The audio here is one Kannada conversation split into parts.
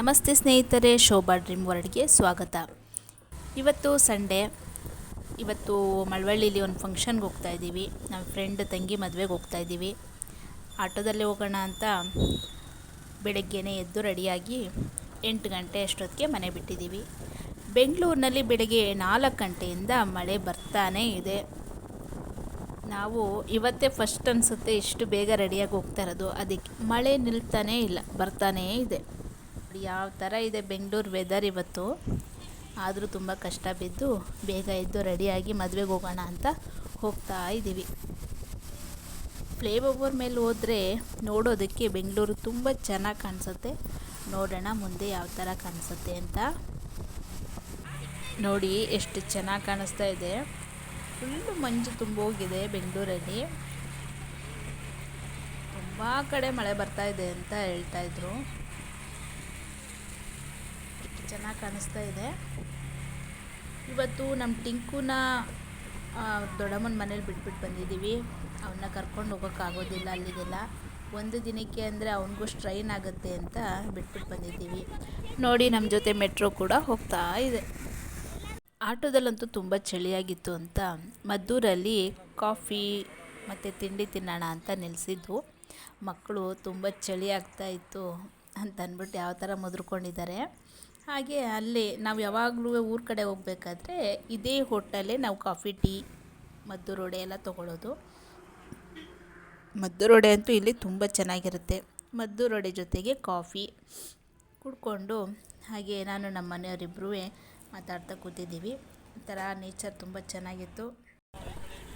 ನಮಸ್ತೆ ಸ್ನೇಹಿತರೆ, ಶೋಭಾ ಡ್ರೀಮ್ ವರ್ಲ್ಡ್ಗೆ ಸ್ವಾಗತ. ಇವತ್ತು ಸಂಡೇ. ಇವತ್ತು ಮಳವಳ್ಳಿಲಿ ಒಂದು ಫಂಕ್ಷನ್ಗೆ ಹೋಗ್ತಾ ಇದ್ದೀವಿ. ನಮ್ಮ ಫ್ರೆಂಡ್ ತಂಗಿ ಮದುವೆಗೆ ಹೋಗ್ತಾ ಇದ್ದೀವಿ. ಆಟೋದಲ್ಲೇ ಹೋಗೋಣ ಅಂತ ಬೆಳಗ್ಗೆನೇ ಎದ್ದು ರೆಡಿಯಾಗಿ ಎಂಟು ಗಂಟೆ ಅಷ್ಟೊತ್ತಿಗೆ ಮನೆ ಬಿಟ್ಟಿದ್ದೀವಿ. ಬೆಂಗಳೂರಿನಲ್ಲಿ ಬೆಳಗ್ಗೆ ನಾಲ್ಕು ಗಂಟೆಯಿಂದ ಮಳೆ ಬರ್ತಾನೇ ಇದೆ. ನಾವು ಇವತ್ತೇ ಫಸ್ಟ್ ಅನಿಸುತ್ತೆ ಇಷ್ಟು ಬೇಗ ರೆಡಿಯಾಗಿ ಹೋಗ್ತಾ ಇರೋದು. ಅದಕ್ಕೆ ಮಳೆ ನಿಲ್ತಾನೇ ಇಲ್ಲ, ಬರ್ತಾನೇ ಇದೆ. ಯಾವ ಥರ ಇದೆ ಬೆಂಗಳೂರು ವೆದರ್ ಇವತ್ತು. ಆದರೂ ತುಂಬ ಕಷ್ಟ ಬಿದ್ದು ಬೇಗ ಎದ್ದು ರೆಡಿಯಾಗಿ ಮದುವೆಗೆ ಹೋಗೋಣ ಅಂತ ಹೋಗ್ತಾ ಇದ್ದೀವಿ ಫ್ಲೈ ಓವರ್ ಮೇಲೆ ಹೋದರೆ ನೋಡೋದಕ್ಕೆ ಬೆಂಗಳೂರು ತುಂಬ ಚೆನ್ನಾಗಿ ಕಾಣಿಸುತ್ತೆ. ನೋಡೋಣ ಮುಂದೆ ಯಾವ ಥರ ಕಾಣಿಸುತ್ತೆ ಅಂತ. ನೋಡಿ ಎಷ್ಟು ಚೆನ್ನಾಗಿ ಕಾಣಿಸ್ತಾ ಇದೆ. ಫುಲ್ಲು ಮಂಜು ತುಂಬೋಗಿದೆ ಬೆಂಗಳೂರಲ್ಲಿ. ತುಂಬ ಕಡೆ ಮಳೆ ಬರ್ತಾ ಇದೆ ಅಂತ ಹೇಳ್ತಾ ಇದ್ರು. ಎಷ್ಟು ಚೆನ್ನಾಗಿ ಕಾಣಿಸ್ತಾ ಇದೆ. ಇವತ್ತು ನಮ್ಮ ಟಿಂಕುನ ದೊಡ್ಡಮ್ಮನ ಮನೇಲಿ ಬಿಟ್ಬಿಟ್ಟು ಬಂದಿದ್ದೀವಿ ಅವನ್ನ ಕರ್ಕೊಂಡು ಹೋಗೋಕ್ಕಾಗೋದಿಲ್ಲ ಅಲ್ಲಿಗೆಲ್ಲ. ಒಂದು ದಿನಕ್ಕೆ ಅಂದರೆ ಅವನಿಗೂ ಸ್ಟ್ರೈನ್ ಆಗುತ್ತೆ ಅಂತ ಬಿಟ್ಬಿಟ್ಟು ಬಂದಿದ್ದೀವಿ ನೋಡಿ ನಮ್ಮ ಜೊತೆ ಮೆಟ್ರೋ ಕೂಡ ಹೋಗ್ತಾ ಇದೆ. ಆಟೋದಲ್ಲಂತೂ ತುಂಬ ಚಳಿಯಾಗಿತ್ತು ಅಂತ ಮದ್ದೂರಲ್ಲಿ ಕಾಫಿ ಮತ್ತು ತಿಂಡಿ ತಿನ್ನೋಣ ಅಂತ ನಿಲ್ಲಿಸಿದ್ದು ಮಕ್ಕಳು ತುಂಬ ಚಳಿ ಆಗ್ತಾ ಇತ್ತು ಅಂತ ಅಂದ್ಬಿಟ್ಟು ಯಾವ ಥರ ಮುದ್ರಕೊಂಡಿದ್ದಾರೆ. ಹಾಗೆ ಅಲ್ಲಿ ನಾವು ಯಾವಾಗಲೂ ಊರ ಕಡೆ ಹೋಗ್ಬೇಕಾದ್ರೆ ಇದೇ ಹೋಟೆಲೇ ನಾವು ಕಾಫಿ, ಟೀ, ಮದ್ದು, ರೋಡೆ ಎಲ್ಲ ತೊಗೊಳ್ಳೋದು ಮದ್ದೂರೋಡೆ ಅಂತೂ ಇಲ್ಲಿ ತುಂಬ ಚೆನ್ನಾಗಿರುತ್ತೆ. ಮದ್ದು, ರೋಡೆ ಜೊತೆಗೆ ಕಾಫಿ ಕುಡ್ಕೊಂಡು ಹಾಗೆ ನಾನು ನಮ್ಮ ಮನೆಯವರಿಬ್ಬರೂ ಮಾತಾಡ್ತಾ ಕೂತಿದ್ದೀವಿ. ಈ ಥರ ನೇಚರ್ ತುಂಬ ಚೆನ್ನಾಗಿತ್ತು.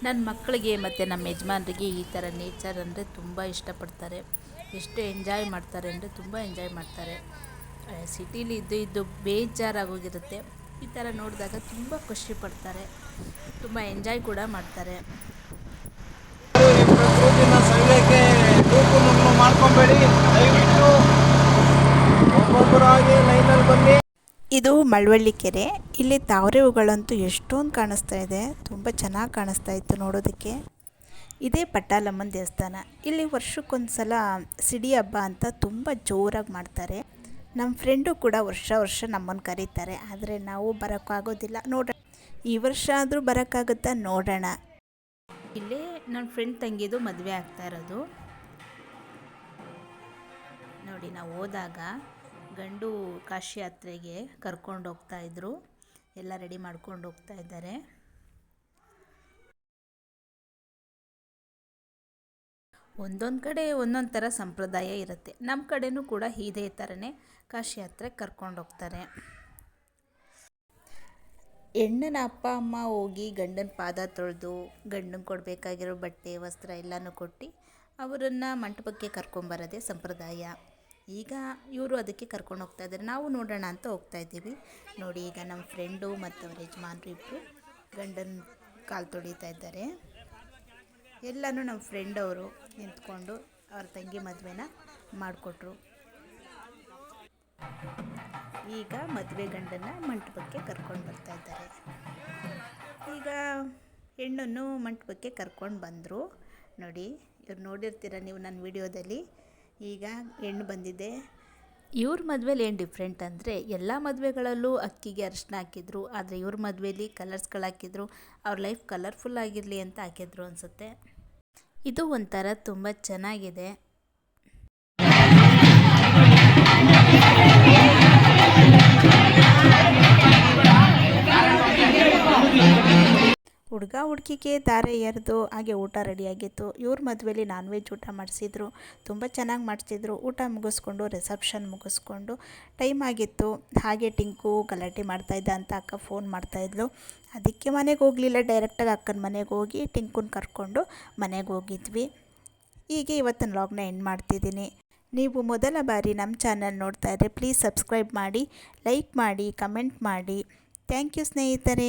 ನನ್ನ ಮಕ್ಕಳಿಗೆ ಮತ್ತು ನಮ್ಮ ಯಜಮಾನ್ರಿಗೆ ಈ ಥರ ನೇಚರ್ ಅಂದರೆ ತುಂಬ ಇಷ್ಟಪಡ್ತಾರೆ. ಎಷ್ಟು ಎಂಜಾಯ್ ಮಾಡ್ತಾರೆ ಅಂದರೆ ತುಂಬ ಎಂಜಾಯ್ ಮಾಡ್ತಾರೆ. ಸಿಟೀಲಿ ಇದ್ದು ಇದ್ದು ಬೇಜಾರಾಗೋಗಿರುತ್ತೆ. ಈ ಥರ ನೋಡಿದಾಗ ತುಂಬ ಖುಷಿ ಪಡ್ತಾರೆ. ತುಂಬ ಎಂಜಾಯ್ ಕೂಡ ಮಾಡ್ತಾರೆ. ಇದು ಮಳವಳ್ಳಿ ಕೆರೆ. ಇಲ್ಲಿ ತಾವರೆ ಹೂಗಳಂತೂ ಎಷ್ಟೊಂದು ಕಾಣಿಸ್ತಾ ಇದೆ. ತುಂಬ ಚೆನ್ನಾಗಿ ಕಾಣಿಸ್ತಾ ಇತ್ತು ನೋಡೋದಕ್ಕೆ. ಇದೇ ಪಟ್ಟಾಲಮ್ಮನ ದೇವಸ್ಥಾನ. ಇಲ್ಲಿ ವರ್ಷಕ್ಕೊಂದು ಸಲ ಸಿಡಿ ಹಬ್ಬ ಅಂತ ತುಂಬ ಜೋರಾಗಿ ಮಾಡ್ತಾರೆ. ನಮ್ಮ ಫ್ರೆಂಡು ಕೂಡ ವರ್ಷ ವರ್ಷ ನಮ್ಮನ್ನು ಕರೀತಾರೆ, ಆದರೆ ನಾವು ಬರೋಕ್ಕಾಗೋದಿಲ್ಲ. ನೋಡೋಣ ಈ ವರ್ಷ ಆದರೂ ಬರೋಕ್ಕಾಗುತ್ತಾ ನೋಡೋಣ. ಇಲ್ಲೇ ನನ್ನ ಫ್ರೆಂಡ್ ತಂಗಿದು ಮದುವೆ ಆಗ್ತಾ ಇರೋದು. ನೋಡಿ, ನಾವು ಹೋದಾಗ ಗಂಡು ಕಾಶಿ ಯಾತ್ರೆಗೆ ಕರ್ಕೊಂಡು ಹೋಗ್ತಾ ಇದ್ರು. ಎಲ್ಲ ರೆಡಿ ಮಾಡ್ಕೊಂಡು ಹೋಗ್ತಾ ಇದ್ದಾರೆ. ಒಂದೊಂದು ಕಡೆ ಒಂದೊಂದು ಥರ ಸಂಪ್ರದಾಯ ಇರುತ್ತೆ. ನಮ್ಮ ಕಡೆನೂ ಕೂಡ ಇದೇ ಥರನೇ ಕಾಶಿ ಯಾತ್ರೆ ಕರ್ಕೊಂಡು ಹೋಗ್ತಾರೆ. ಹೆಣ್ಣನ ಅಪ್ಪ, ಅಮ್ಮ ಹೋಗಿ ಗಂಡನ ಪಾದ ತೊಳೆದು, ಗಂಡನಿಗೆ ಕೊಡಬೇಕಾಗಿರೋ ಬಟ್ಟೆ, ವಸ್ತ್ರ ಎಲ್ಲನೂ ಕೊಟ್ಟು ಅವರನ್ನು ಮಂಟಪಕ್ಕೆ ಕರ್ಕೊಂಬರೋದೇ ಸಂಪ್ರದಾಯ. ಈಗ ಇವರು ಅದಕ್ಕೆ ಕರ್ಕೊಂಡು ಹೋಗ್ತಾ ಇದ್ದಾರೆ ನಾವು ನೋಡೋಣ ಅಂತ ಹೋಗ್ತಾ ಇದ್ದೀವಿ. ನೋಡಿ, ಈಗ ನಮ್ಮ ಫ್ರೆಂಡು ಮತ್ತು ಅವ್ರ ಯಜಮಾನ್ರು ಇಬ್ಬರು ಗಂಡನ ಕಾಲು ತೊಳಿತಾ ಇದ್ದಾರೆ. ಎಲ್ಲನೂ ನಮ್ಮ ಫ್ರೆಂಡ್ ಅವರು ನಿಂತ್ಕೊಂಡು ಅವ್ರ ತಂಗಿ ಮದುವೆನ ಮಾಡಿಕೊಟ್ರು. ಈಗ ಮದುವೆ ಗಂಡನ ಮಂಟಪಕ್ಕೆ ಕರ್ಕೊಂಡು ಬರ್ತಾ ಇದ್ದಾರೆ. ಈಗ ಹೆಣ್ಣನ್ನು ಮಂಟಪಕ್ಕೆ ಕರ್ಕೊಂಡು ಬಂದರು. ನೋಡಿ, ಇವ್ರು ನೋಡಿರ್ತೀರ ನೀವು ನನ್ನ ವಿಡಿಯೋದಲ್ಲಿ? ಈಗ ಹೆಣ್ಣು ಬಂದಿದೆ. ಇವ್ರ ಮದುವೆಲಿ ಏನು ಡಿಫ್ರೆಂಟ್ ಅಂದರೆ, ಎಲ್ಲ ಮದುವೆಗಳಲ್ಲೂ ಅಕ್ಕಿಗೆ ಅರಿಶಿನ ಹಾಕಿದ್ರು, ಆದರೆ ಇವ್ರ ಮದುವೆಲಿ ಕಲರ್ಸ್ಗಳು ಹಾಕಿದ್ರು, ಅವ್ರ ಲೈಫ್ ಕಲರ್ಫುಲ್ ಆಗಿರಲಿ ಅಂತ ಹಾಕಿದ್ರು ಅನಿಸುತ್ತೆ. ಇದು ಒಂಥರ ತುಂಬ ಚೆನ್ನಾಗಿದೆ. ಹುಡುಗ ಹುಡುಗಿಗೆ ದಾರೆ ಎರೆದು ಹಾಗೆ ಊಟ ರೆಡಿಯಾಗಿತ್ತು ಇವ್ರ ಮದುವೆಲಿ ನಾನ್ ವೆಜ್ ಊಟ ಮಾಡಿಸಿದ್ರು. ತುಂಬ ಚೆನ್ನಾಗಿ ಮಾಡಿಸಿದ್ರು. ಊಟ ಮುಗಿಸ್ಕೊಂಡು ರಿಸೆಪ್ಷನ್ ಮುಗಿಸ್ಕೊಂಡು ಟೈಮ್ ಆಗಿತ್ತು. ಹಾಗೆ ಟಿಂಕು ಗಲಾಟೆ ಮಾಡ್ತಾಯಿದ್ದ ಅಂತ ಅಕ್ಕ ಫೋನ್ ಮಾಡ್ತಾಯಿದ್ಲು ಅದಕ್ಕೆ ಮನೆಗೆ ಹೋಗಲಿಲ್ಲ. ಡೈರೆಕ್ಟಾಗಿ ಅಕ್ಕನ ಮನೆಗೆ ಹೋಗಿ ಟಿಂಕುನ ಕರ್ಕೊಂಡು ಮನೆಗೆ ಹೋಗಿದ್ವಿ. ಹೀಗೆ ಇವತ್ತಿನ ಲಾಗ್ನ ಎಂಡ್ ಮಾಡ್ತಿದ್ದೀನಿ. ನೀವು ಮೊದಲ ಬಾರಿ ನಮ್ಮ ಚಾನಲ್ ನೋಡ್ತಾ ಇದ್ದರೆ ಪ್ಲೀಸ್ ಸಬ್ಸ್ಕ್ರೈಬ್ ಮಾಡಿ ಲೈಕ್ ಮಾಡಿ ಕಮೆಂಟ್ ಮಾಡಿ. ಥ್ಯಾಂಕ್ ಯು ಸ್ನೇಹಿತರೆ.